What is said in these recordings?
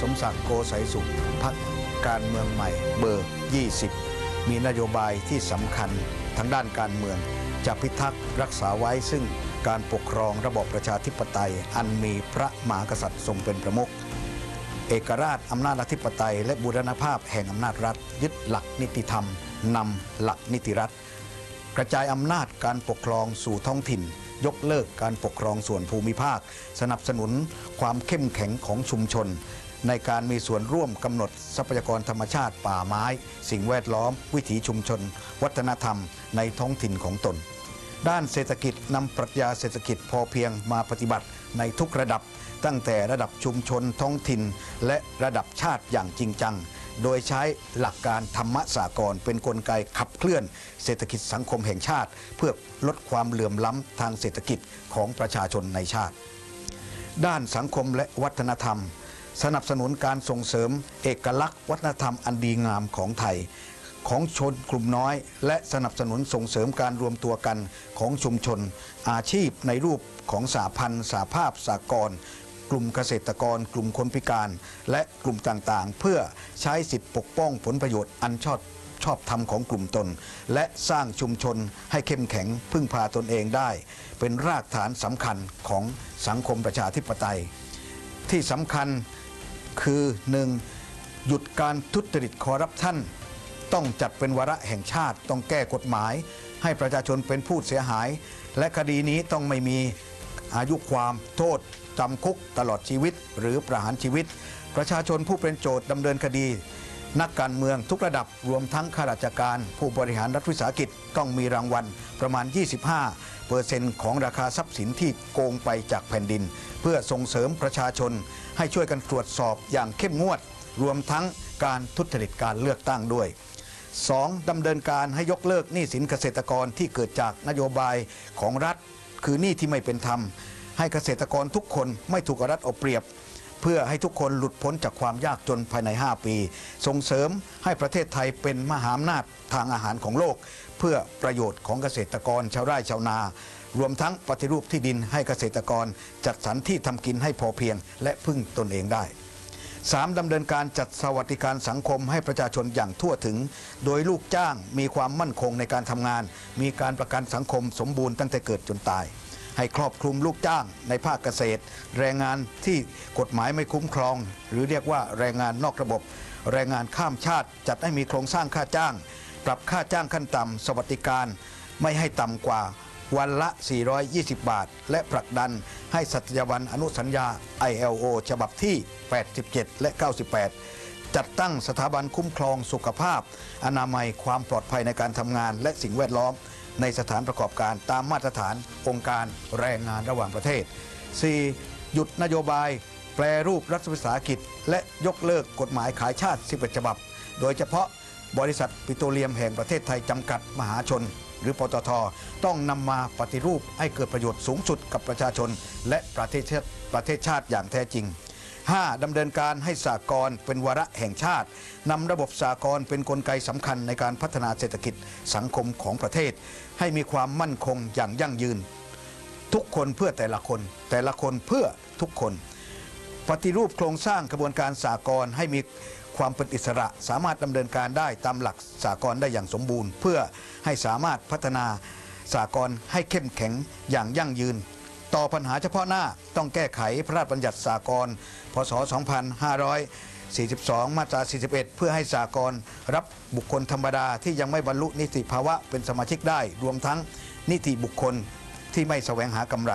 สมศักดิ์โกไสยสุขพักการเมืองใหม่เบอร์ 20 มีนโยบายที่สำคัญทางด้านการเมือง จะพิทักษ์รักษาไว้ซึ่งการปกครองระบอบประชาธิปไตย อันมีพระมหากษัตริย์ทรงเป็นประมุขเอกราชอำนาจอธิปไตย และบูรณภาพแห่งอำนาจรัฐ ยึดหลักนิติธรรมนำหลักนิติรัฐ กระจายอำนาจการปกครองสู่ท้องถิ่น ยกเลิกการปกครองส่วนภูมิภาค สนับสนุนความเข้มแข็งของชุมชน ในการมีส่วนร่วมกำหนดทรัพยากรธรรมชาติป่าไม้ สิ่งแวดล้อม วิถีชุมชน วัฒนธรรมในท้องถิ่นของตน ด้านเศรษฐกิจนำปรัชญาเศรษฐกิจพอเพียงมาปฏิบัติในทุกระดับ ตั้งแต่ระดับชุมชนท้องถิ่น และระดับชาติอย่างจริงจัง โดยใช้หลักการธรรมสากรเป็นนกลไกขับเคลื่อน เศรษฐกิจสังคมแห่งชาติ เพื่อลดความเหลื่อมล้ำทางเศรษฐกิจของประชาชนในชาติ ด้านสังคมและวัฒนธรรม สนับสนุนการส่งเสริม เอกลักษณ์วัฒนธรรมอันดีงามของไทย ของชนกลุ่มน้อย และสนับสนุนส่งเสริมการรวมตัวกันของชุมชน อาชีพในรูปของสาพันธ์สาภาพสากลกลุ่มเกษตรกร กลุ่มคนพิการ และกลุ่มต่างๆ เพื่อใช้สิทธิปกป้องผลประโยชน์อันชอบชอบธรรมของกลุ่มตน และสร้างชุมชนให้เข้มแข็งพึ่งพาตนเองได้ เป็นรากฐานสำคัญของสังคมประชาธิปไตย ที่สำคัญ คือ 1. หยุดการทุจริตคอร์รัปชันต้องจัดเป็นวาระแห่งชาติต้องแก้กฎหมาย ให้ประชาชนเป็นผู้เสียหาย และคดีนี้ต้องไม่มีอายุความโทษจำคุกตลอดชีวิต หรือประหารชีวิต ประชาชนผู้เป็นโจทย์ดำเนินคดี นักการเมืองทุกระดับรวมทั้งข้าราชการ ผู้บริหารรัฐวิสาหกิจต้องมีรางวัลประมาณ 25เปอร์เซ็นต์ของราคาทรัพย์สินที่โกงไปจากแผ่นดิน เพื่อส่งเสริมประชาชน ให้ช่วยกันตรวจสอบอย่างเข้มงวด รวมทั้งการทุจริตการเลือกตั้งด้วย 2. ดำเนินการให้ยกเลิกหนี้สินเกษตรกรที่เกิดจากนโยบายของรัฐ คือหนี้ที่ไม่เป็นธรรม ให้เกษตรกรทุกคนไม่ถูกรัฐเอาเปรียบ เพื่อให้ทุกคนหลุดพ้นจากความยากจนภายใน 5 ปี ส่งเสริมให้ประเทศไทยเป็นมหาอำนาจทางอาหารของโลก เพื่อประโยชน์ของเกษตรกรชาวไร่ชาวนา รวมทั้งปฏิรูปที่ดินให้เกษตรกร จัดสรรที่ทำกินให้พอเพียง และพึ่งตนเองได้ 3. ดำเนินการจัดสวัสดิการสังคมให้ประชาชนอย่างทั่วถึง โดยลูกจ้างมีความมั่นคงในการทำงาน มีการประกันสังคมสมบูรณ์ตั้งแต่เกิดจนตาย ให้ครอบคลุมลูกจ้างในภาคเกษตร แรงงานที่กฎหมายไม่คุ้มครอง หรือเรียกว่าแรงงานนอกระบบ แรงงานข้ามชาติ จัดให้มีโครงสร้างค่าจ้าง ปรับค่าจ้างขั้นต่ำสวัสดิการ ไม่ให้ต่ำกว่าวันละ 420 บาท และผลักดันให้สัตยาบันอนุสัญญา ILO ฉบับที่ 87 และ 98 จัดตั้งสถาบันคุ้มครองสุขภาพ อนามัยความปลอดภัยในการทำงานและสิ่งแวดล้อม ในสถานประกอบการตามมาตรฐานองค์การแรงงานระหว่างประเทศ 4. หยุดนโยบาย แปรรูปรัฐวิสาหกิจ และยกเลิกกฎหมายขายชาติ11ฉบับ โดยเฉพาะบริษัทปิโตรเลียมแห่งประเทศไทยจำกัดมหาชน หรือปตทต้องนำมาปฏิรูปให้เกิดประโยชน์สูงสุดกับประชาชน และประเทศประเทศชาติอย่างแท้จริง 5. ดำเนินการให้สากลเป็นวาระแห่งชาตินำระบบสากลเป็นนกลไกสำคัญในการพัฒนาเศรษฐกิจสังคมของประเทศ ให้มีความมั่นคงอย่างยั่งยืน ทุกคนเพื่อแต่ละคน แต่ละคนเพื่อทุกคน ปฏิรูปโครงสร้างกระบวนการสากลให้มีความเป็นอิสระสามารถดำเนินการได้ตามหลักสากลได้อย่างสมบูรณ์ เพื่อให้สามารถพัฒนาสากลให้เข้มแข็งอย่างยั่งยืน ต่อปัญหาเฉพาะหน้าต้องแก้ไขพระราชบัญญัติสากลพศ 2542 มาตรา 41 เพื่อให้สากลรับบุคคลธรรมดาที่ยังไม่บรรลุนิติภาวะเป็นสมาชิกได้ รวมทั้งนิติบุคคลที่ไม่แสวงหากำไร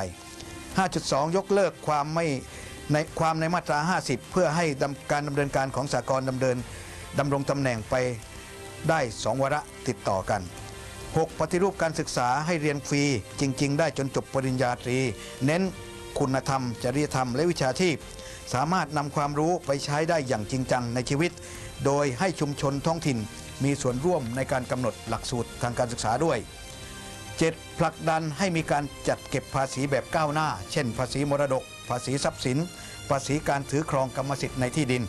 5.2 ยกเลิกความไม่ในความในมาตรา 50 เพื่อให้การดำเนินการของสากลดำเนินดำรงตำแหน่งไปได้ 2 วาระติดต่อกัน 6. ปฏิรูปการศึกษาให้เรียนฟรี จริง ๆ ได้จนจบปริญญาตรี เน้นคุณธรรม จริยธรรม และวิชาชีพ สามารถนำความรู้ไปใช้ได้อย่างจริงจังในชีวิต โดยให้ชุมชนท้องถิ่น มีส่วนร่วมในการกำหนดหลักสูตรทางการศึกษาด้วย 7. ผลักดันให้มีการจัดเก็บภาษีแบบก้าวหน้า เช่น ภาษีมรดก ภาษีทรัพย์สิน ภาษีการถือครองกรรมสิทธิ์ในที่ดิน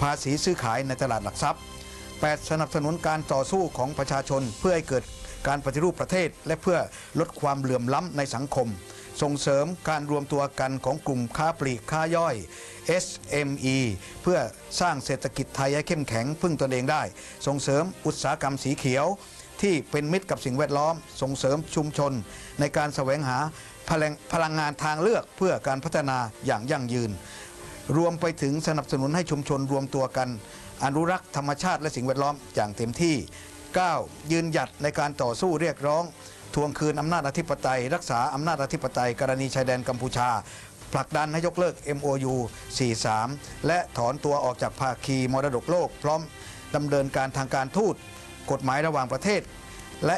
ภาษีซื้อขายในตลาดหลักทรัพย์ 8. สนับสนุนการต่อสู้ของประชาชนเพื่อให้เกิด การปฏิรูปประเทศ และเพื่อลดความเหลื่อมล้ำในสังคม ส่งเสริมการรวมตัวกันของกลุ่มค้าปลีกค้าย่อย SME เพื่อสร้างเศรษฐกิจไทยให้เข้มแข็งพึ่งตนเองได้ ส่งเสริมอุตสาหกรรมสีเขียว ที่เป็นมิตรกับสิ่งแวดล้อม ส่งเสริมชุมชน ในการแสวงหาพลังพลังงานทางเลือกเพื่อการพัฒนาอย่างยั่งยืน รวมไปถึงสนับสนุนให้ชุมชนรวมตัวกัน อนุรักษ์ธรรมชาติและสิ่งแวดล้อมอย่างเต็มที่ 9. ยืนหยัดในการต่อสู้เรียกร้อง ทวงคืนอำนาจอธิปไตย รักษาอำนาจอธิปไตยกรณีชายแดนกัมพูชา ผลักดันให้ยกเลิก MOU 43 และถอนตัวออกจากภาคีมรดกโลก พร้อมดำเนินการทางการทูตกฎหมายระหว่างประเทศ และ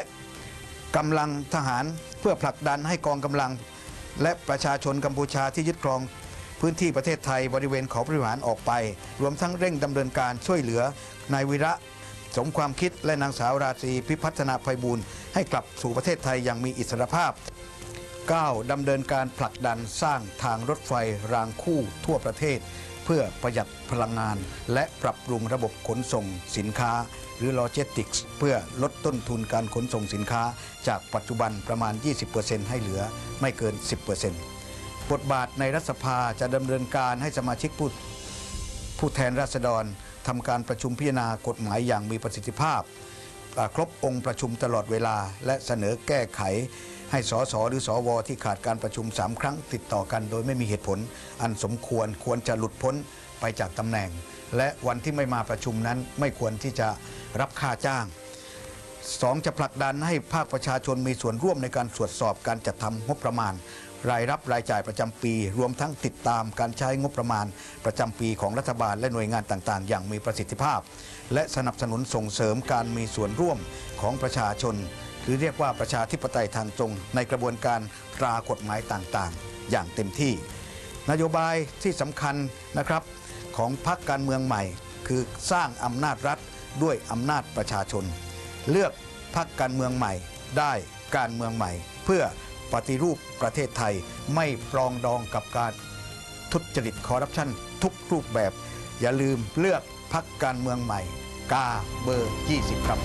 กำลังทหารเพื่อผลักดันให้กองกำลัง และประชาชนกัมพูชาที่ยึดครองพื้นที่ประเทศไทยบริเวณเขาบริหารออกไป รวมทั้งเร่งดำเนินการช่วยเหลือนายวิระ สมความคิดและนางสาวราตรีพิพัฒนาภัยบูลย์ให้กลับสู่ประเทศไทยอย่างมีอิสรภาพ 9. ดำเนินการผลักดันสร้างทางรถไฟรางคู่ทั่วประเทศ เพื่อประหยัดพลังงาน และปรับปรุงระบบขนส่งสินค้า หรือ Logistics เพื่อลดต้นทุนการขนส่งสินค้า จากปัจจุบันประมาณ 20%ให้เหลือไม่เกิน 10%บทบาทในรัฐสภาจะดำเนินการให้สมาชิกผู้ผู้แทนราษฎร ทำการประชุมพิจารณากฎหมายอย่างมีประสิทธิภาพ ครบองค์ประชุมตลอดเวลา และเสนอแก้ไข ให้สสหรือสวที่ขาดการประชุม 3 ครั้งติดต่อกัน โดยไม่มีเหตุผล อันสมควรควรจะหลุดพ้นไปจากตำแหน่ง และวันที่ไม่มาประชุมนั้นไม่ควรที่จะรับค่าจ้างสองจะผลักดันให้ภาคประชาชนมีส่วนร่วมในการตรวจสอบการจัดทำงบประมาณ รายรับรายจ่ายประจำปี รวมทั้งติดตามการใช้งบประมาณประจำปีของรัฐบาลและหน่วยงานต่างๆ อย่างมีประสิทธิภาพ และสนับสนุนส่งเสริมการมีส่วนร่วมของประชาชน หรือเรียกว่าประชาธิปไตยทางตรง ในกระบวนการตรากฎหมายต่างๆ อย่างเต็มที่ นโยบายที่สำคัญนะครับของพรรคการเมืองใหม่ คือสร้างอำนาจรัฐด้วยอำนาจประชาชน เลือกพรรคการเมืองใหม่ได้การเมืองใหม่ เพื่อ ปฏิรูปประเทศไทย ไม่ปรองดองกับการทุจริตคอร์รัปชันทุกรูปแบบ อย่าลืมเลือกพักการเมืองใหม่ กาเบอร์ 20 ครับ